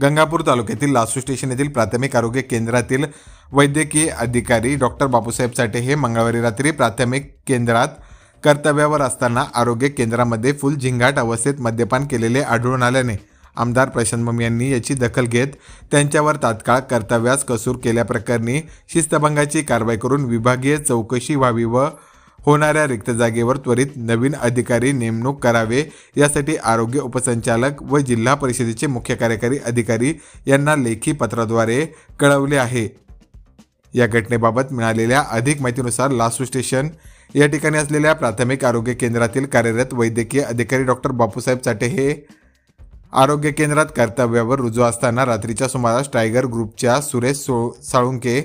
गंगापूर तालुक्यातील लासू स्टेशन येथील प्राथमिक आरोग्य केंद्रातील वैद्यकीय अधिकारी डॉक्टर बापूसाहेब साठे हे मंगळवारी रात्री प्राथमिक केंद्रात कर्तव्यावर असताना आरोग्य केंद्रामध्ये फुल झिंगाट अवस्थेत मद्यपान केलेले आढळून आल्याने आमदार प्रशांत बम यांनी याची दखल घेत त्यांच्यावर तात्काळ कर्तव्यास कसूर केल्याप्रकरणी शिस्तभंगाची कारवाई करून विभागीय चौकशी व्हावी व होणाऱ्या रिक्त जागेवर त्वरित नवीन अधिकारी नेमणूक करावे यासाठी आरोग्य उपसंचालक व जिल्हा परिषदेचे मुख्य कार्यकारी अधिकारी यांना लेखी पत्राद्वारे कळवले आहे. या घटनेबाबत मिळालेल्या अधिक माहितीनुसार लासू स्टेशन या ठिकाणी असलेल्या प्राथमिक आरोग्य केंद्रातील कार्यरत वैद्यकीय अधिकारी डॉक्टर बापूसाहेब चाटे हे आरोग्य केंद्रात कर्तव्यावर रुजू असताना रात्रीच्या सुमारास टायगर ग्रुपच्या सुरेश सो साळुंके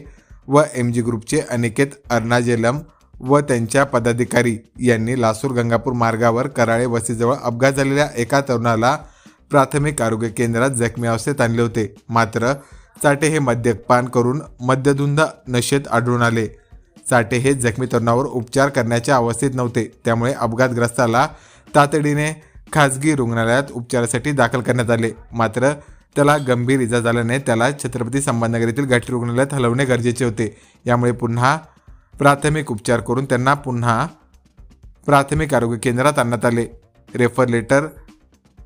व एम जी ग्रुपचे अनिकेत अर्नाजेलम व त्यांच्या पदाधिकारी यांनी लासूर गंगापूर मार्गावर कराळे वस्तीजवळ अपघात झालेल्या एका तरुणाला प्राथमिक आरोग्य केंद्रात जखमी अवस्थेत आणले होते. मात्र चाटे हे मद्यपान करून मद्यधुंद नशेत आढळून आले. चाटे हे जखमी तरुणावर उपचार करण्याच्या अवस्थेत नव्हते. त्यामुळे अपघातग्रस्ताला तातडीने खाजगी रुग्णालयात उपचारासाठी दाखल करण्यात आले. मात्र त्याला गंभीर इजा झाल्याने त्याला छत्रपती संभाजीनगर येथील घाटी रुग्णालयात हलवणे गरजेचे होते. यामुळे पुन्हा प्राथमिक उपचार करून त्यांना पुन्हा प्राथमिक आरोग्य केंद्रात आणण्यात आले. रेफर लेटर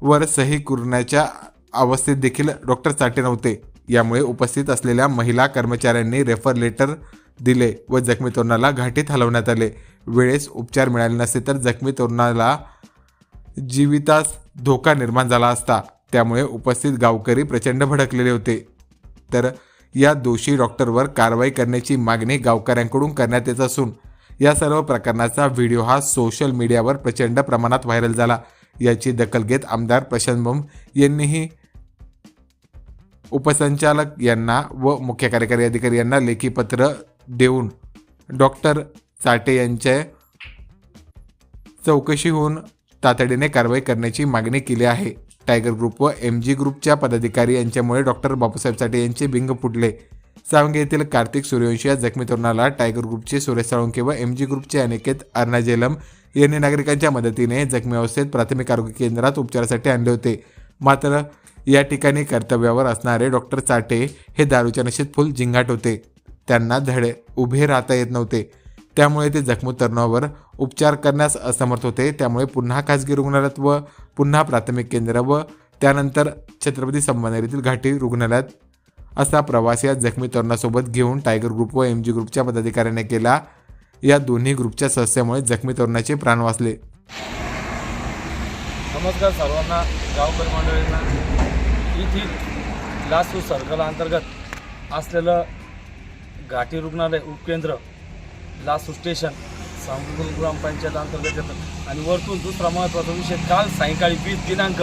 वर सही करण्याच्या अवस्थेत देखील डॉक्टर चाटे नव्हते. यामुळे उपस्थित असलेल्या महिला कर्मचाऱ्यांनी रेफर लेटर दिले व जखमी तरुणाला घाटीत हलवण्यात आले. वेळेस उपचार मिळाले नसते तर जखमी तरुणाला जीवितास धोका निर्माण झाला असता. त्यामुळे उपस्थित गावकरी प्रचंड भडकलेले होते. तर या दोषी डॉक्टरवर कारवाई करण्याची मागणी गावकऱ्यांकडून करण्यात येत असून या सर्व प्रकरणाचा व्हिडिओ हा सोशल मीडियावर प्रचंड प्रमाणात व्हायरल झाला. याची दखल घेत आमदार प्रशांत बम यांनीही उपसंचालक यांना व मुख्य कार्यकारी अधिकारी यांना लेखी पत्र देऊन डॉक्टर चाटे यांच्या चौकशी होऊन तातडीने कारवाई करण्याची मागणी केली आहे. टायगर ग्रुप व एम जी ग्रुपच्या पदाधिकारी यांच्यामुळे डॉक्टर बापूसाहेब साठे यांचे बिंग फुटले. सावंगे येथील कार्तिक सूर्यवंशी या जखमी तरुणाला टायगर ग्रुपचे सुरेश साळुंके व एम जी ग्रुपचे अनिकेत अर्नाजेलम यांनी नागरिकांच्या मदतीने जखमी अवस्थेत प्राथमिक आरोग्य केंद्रात उपचारासाठी आणले होते. मात्र या ठिकाणी कर्तव्यावर असणारे डॉक्टर चाटे हे दारूच्या नशेत फुल झिंगाट होते. त्यांना धडे उभे राहता येत नव्हते. त्यामुळे ते जखमी तरुणावर उपचार करण्यास असमर्थ होते. त्यामुळे पुन्हा खासगी रुग्णालयात व पुन्हा प्राथमिक केंद्र व त्यानंतर छत्रपती संभाजीनगर येथील घाटी रुग्णालयात असा प्रवास या जखमी तरुणासोबत घेऊन टायगर ग्रुप व एम जी ग्रुपच्या पदाधिकाऱ्याने केला. या दोन्ही ग्रुपच्या सदस्यामुळे जखमी तरुणाचे प्राण वाचले. नमस्कार सर्वांना गावकर मंडळींना. येथील लासू सर्कल अंतर्गत असलेलं घाटी रुग्णालय उपकेंद्र लासू स्टेशन सांगूल ग्रामपंचायत अंतर्गत येतं. आणि वरतून दुसरा महत्त्वाचा विषय काल सायंकाळी वीस दिनांक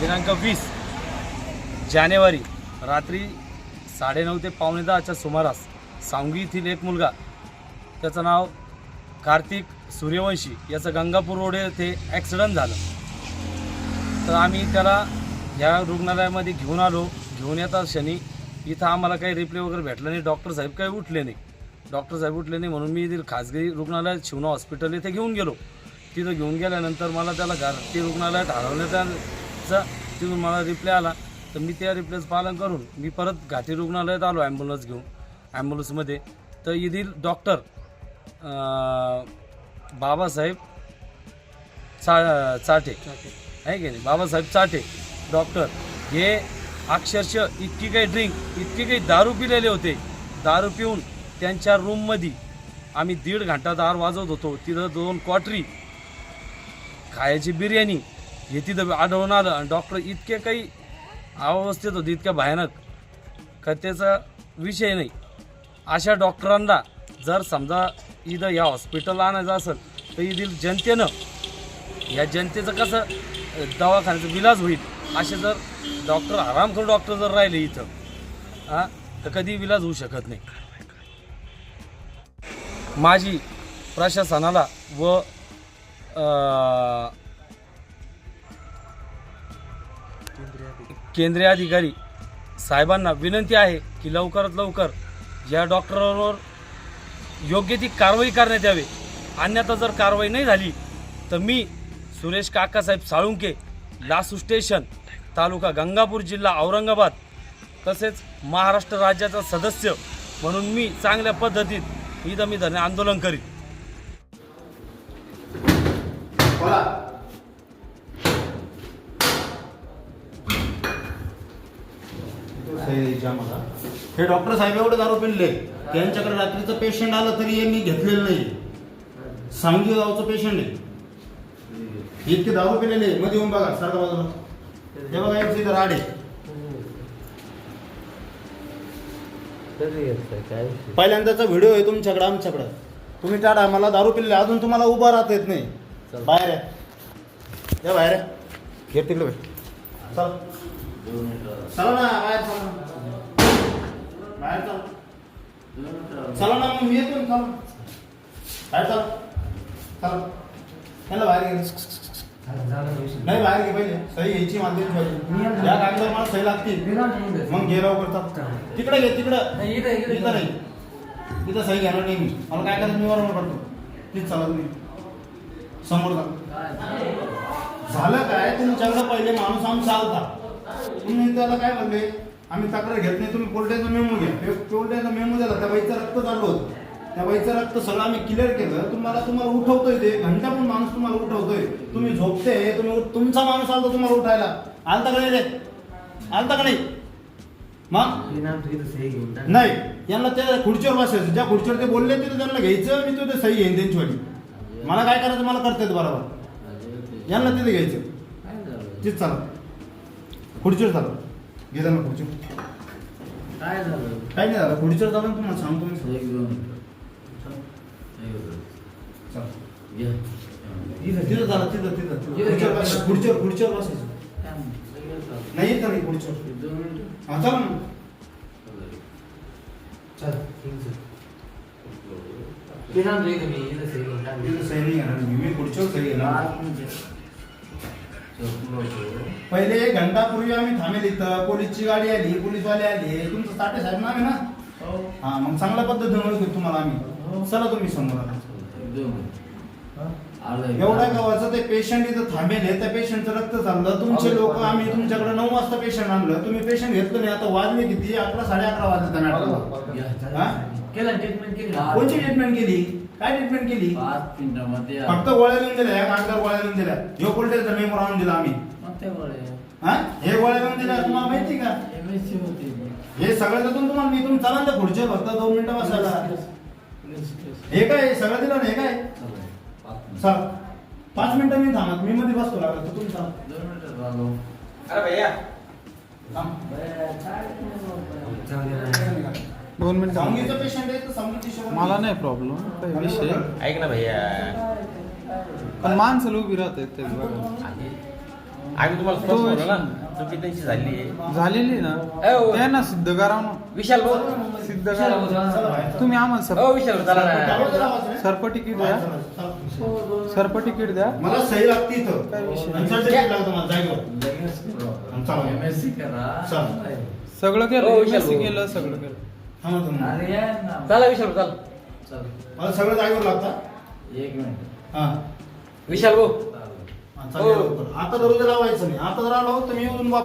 दिनांक वीस जानेवारी रात्री साडेनऊ ते पावणे दहाच्या सुमारास सांगवी येथील एक मुलगा त्याचं नाव कार्तिक सूर्यवंशी याचं गंगापूर रोड येथे ॲक्सिडंट झालं. तर आम्ही त्याला या रुग्णालयामध्ये घेऊन आलो. घेऊन येता क्षणी इथं आम्हाला काही रिप्ले वगैरे भेटलं नाही. डॉक्टर साहेब काही उठले नाही. डॉक्टर साहेब उठले नाही म्हणून मी खाजगी रुग्णालयात शिवना हॉस्पिटल इथे घेऊन गेलो. तिथं घेऊन गेल्यानंतर मला त्याला घाटी रुग्णालयात हलवण्याचा तिथून मला रिप्ले आला. तर मी त्या रिप्लेचं पालन करून मी परत घाटी रुग्णालयात आलो ॲम्ब्युलन्स घेऊन ॲम्ब्युलन्समध्ये तर येथील डॉक्टर बाबासाहेब चा चाटे. आहे की नाही? बाबासाहेब चाटे डॉक्टर हे अक्षरशः इतकी काही ड्रिंक इतकी काही दारू पिलेले होते. दारू पिऊन त्यांच्या रूममध्ये आम्ही दीड घंटा दार वाजवत होतो. तिथं दोन क्वाटरी खायची बिर्याणी हे तिथं आढळून आलं. आणि डॉक्टर इतके काही अवस्थेत होते इतक्या भयानक. का त्याचा विषय नाही. अशा डॉक्टरांना जर समजा इथं या हॉस्पिटलला आणायचं असेल तर येथील जनतेनं या जनतेचं कसं दवाखान्याचा विलाज होईल असे जर डॉक्टर आरामखोर डॉक्टर जर राहिले इथं हां तर कधी विलाज होऊ शकत नाही. माझी प्रशासनाला व केंद्रीय अधिकारी साहेबांना विनंती आहे की लवकरात लवकर या डॉक्टरांवर योग्य ती कारवाई करण्यात यावी. अन्यथा जर कारवाई नाही झाली तर मी सुरेश काकासाहेब साळुंके लासू स्टेशन तालुका गंगापूर जिल्हा औरंगाबाद तसेच महाराष्ट्र राज्याचा सदस्य म्हणून मी चांगल्या पद्धतीत इथं मी धरणे आंदोलन करीत. हे डॉक्टर साहेब एवढे दारू पिल्ले त्यांच्याकडे रात्रीचं पेशंट आलं तरी यांनी घेतलेलं नाही. सांगली गावचं पेशंट आहे. इतके दारू पिलेले मध्ये येऊन बघा सारखा बाजूला. हे बघा एक इथं राड आहे. पहिल्यांदाचा व्हिडिओ आहे तुमच्याकडे आमच्याकडे. तुम्ही टाळा मला दारू पिल्ले अजून तुम्हाला उभा राहता येत नाही. बाहेर या. या बाहेर या. घे तिकडे. चला. चला ना बाहेर चला बाहेर चला. चला ना मग मी येतो चला. बाहेर चला. चला. बाहेर घे नाही बाहेर घे पहिले. सही घ्यायची माध्यम पाहिजे या कागदावर मला सही लागतील. मग लवकर करतात. तिकडे घे तिकडं. इथं नाही. तिथं सही घेणार नाही मी मला काय करायचं? मी बरोबर करतो प्लीज चला तुम्ही. समोर जा. झालं काय? तुमच्याकडे पहिले माणूस आमचा आलता. तुम्ही त्याला काय म्हणले? आम्ही तक्रार घेत नाही. तुम्ही कोर्टाचा मेमो घ्या. कोर्टाचा मेमो दिला. त्या बाईचं रक्त चालू होतं. त्या बाईचं रक्त सगळं आम्ही क्लिअर केलं. तुम्हाला तुम्हाला उठवतोय ते. घंटा पण माणूस तुम्हाला उठवतोय. तुम्ही झोपते तुम्ही उठ- तुमचा माणूस आलता तुम्हाला उठायला. आलता का नाही रे? आलता का नाही? मग? नाही. यांना त्या खुर्चीवर बसायचं. ज्या खुर्चीवर ते बोलले तिथे त्यांना घ्यायचं मी तिथे सही घेईन त्यांची वाली मला काय करायचं? मला करता येतं बरोबर. यांना तिथे घ्यायचं. तिथ चला. खुर्चीवर चला. घे त्यांना खुर्चीवर काय झालं? काय नाही झालं. खुर्चीवर चालू तुम्हाला सांगतो मी. एक दोन. तिथं चला तिथं तिथं खुर्चीवर घ्या. बसायचं. नाही येत नाही. हा चला ना. पहिले एक घंटापूर्वी आम्ही थांबेल इथं. पोलीसची गाडी आली पोलीसवाले आले. तुमचं साठे साहेब नाव आहे ना? हो. हा मग चांगल्या पद्धतीने ओळखतो तुम्हाला आम्ही. चला तुम्ही समोर. एवढ्या गावाचं ते पेशंट इथं थांबेल त्या पेशंटचं रक्त चाललं. तुमचे लोक आम्ही तुमच्याकडे नऊ वाजता पेशंट आणलं. तुम्ही पेशंट घेतलं नाही. आता वाजले किती? अकरा साडे अकरा. हा? केलं ट्रीटमेंट केली. कोणची ट्रीटमेंट केली? काय ट्रीटमेंट केली? पाच मिनिटामध्ये फक्त गोळ्या लिहून दिल्या या कागदावर गोळ्या लिहून दिल्या. ह्यो कोल्टेचा मेमो राहून दिला आम्ही. हा? हे गोळ्या लिहून दिल्या तुम्हाला माहिती का. हे सगळं तुम्हाला मी. तुम्ही चला ना पुढच्या फक्त दोन मिनिटं बसायला. हे काय सगळं दिलं ना हे काय चला. पाच मिनिटं. मी थांबत मी मध्ये बसतो लागत तर तुम्ही चला दोन मिनिटं. बरं, काय तुम्ही दोन मिनिट. सांगलीचं पेशंट आहे तर सांगलीची शेवट मला नाही प्रॉब्लेम काही विषय. ऐक ना भैया. पण माणसं उभी राहतात ते बघा. आम्ही तुम्हाला स्पष्ट बोललो ना चुकी त्यांची झाली आहे झालेली ना ए, ओ. ते ना सिद्ध करा ना विशाल भाऊ सिद्ध करा. तुम्ही आम्हाला हो सर विशाल चला ना? सर्प तिकीट द्या. सर्प तिकीट द्या मला सही लागते इथं काय विषय लागतं मला जागेवर करू. सगळं हो, केलं विशाल MSc भाऊ. केलं सगळं केलं थांबा तुम्ही अरे या ना. चला विशाल चला चल. मला सगळं जागेवर लागतं एक मिनिट हा विशाल भाऊ. आता दरवाजा लावायचं नाही. आता जर आलो मी येऊन वाप-